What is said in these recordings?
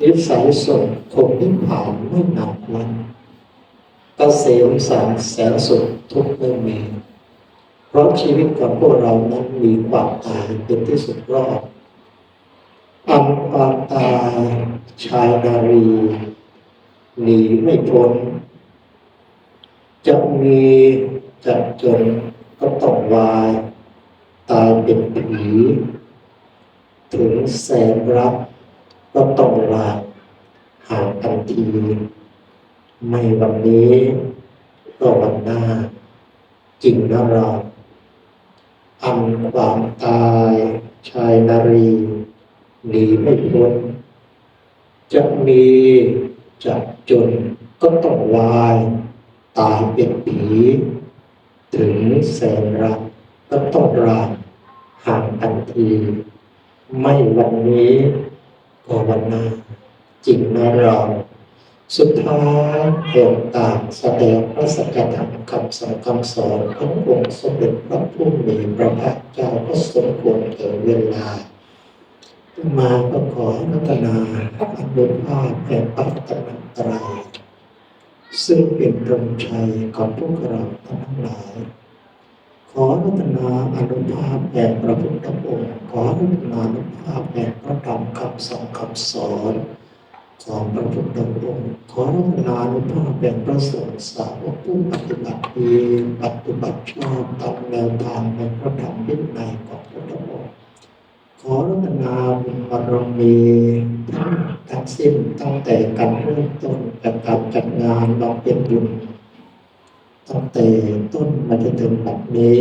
นิสัยสดคงนิพพานไม่หนักมันกเกษมสารแสนสุขทุกเมื่อมีเพราะชีวิตของพวกเรานั้นมีความตายเป็นที่สุดรอบอันความตายชายนารีหนีไม่พ้นจะมีจะจนก็ต้องวาย ตายเป็นผีถึงแสนรัก ก็ต้องลาห่างกันทีไม่วันนี้ก็วันหน้า จริงนะเราอันความตายชายนารีหนีไม่พ้นจะมีจะจนก็ต้องวายตายเป็นผี ถึงแสนรักก็ต้องรางห่างกันที ไม่วันนี้ ก็วันน้าจริงนะเราสุดท้ายแห่งต่างแสดงพระสัจธรรมคำสั่งคำสอนขององค์สมเด็จพระผู้มีพระภาคเจ้าก็สมควรแก่เวลา มาก็ขอพัฒนาอนุภาพแห่งปัตตนตรัยซึ่งเป็นธงชัยของพวกเราทั้งหลาย ขอรัตนาอนุภาพแห่งพระพุทธองค์ขอรัตนาอนุภาพำสั่งคำสอนของพระพุทธองค์ขอรัตนานุภาพแห่งพระสงฆ์สาวกผู้ปฏิบัติดีปฏิบัติชอบตามแนวทางแห่งพระธรรมวินัยของพระพุทธองค์ขอรัตนาบุญบารมีทั้งทั้งสิ้นตั้งแต่การเริ่มต้นกับการจัดงานบำเพ็ญบุญตั้งแต่ต้นมาจนถึงบัดนี้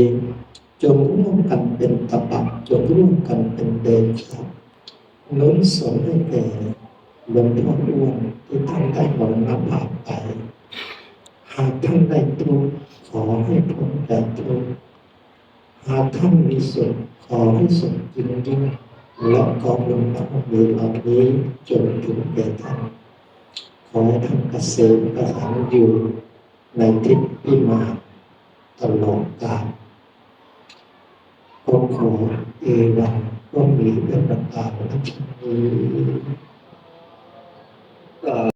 จงร่วมกันเป็นตบะจงร่วมกันเป็นเดชะ นุนสนให้แก่หลวงพ่ออ้วนที่ท่านได้มรณภาพไปหากท่านได้ทุกข์ขอให้พ้นจากทุกข์หากท่านมีสุขขอให้สุขจริงๆและขอบุญบารมีเหล่านี้จงถึงแก่ท่านขอให้ท่านเกษมกระสันอยู่ในทิศพิมานตลอดกาลก็ขอเอวัง ก็มีเรื่องต่างๆที่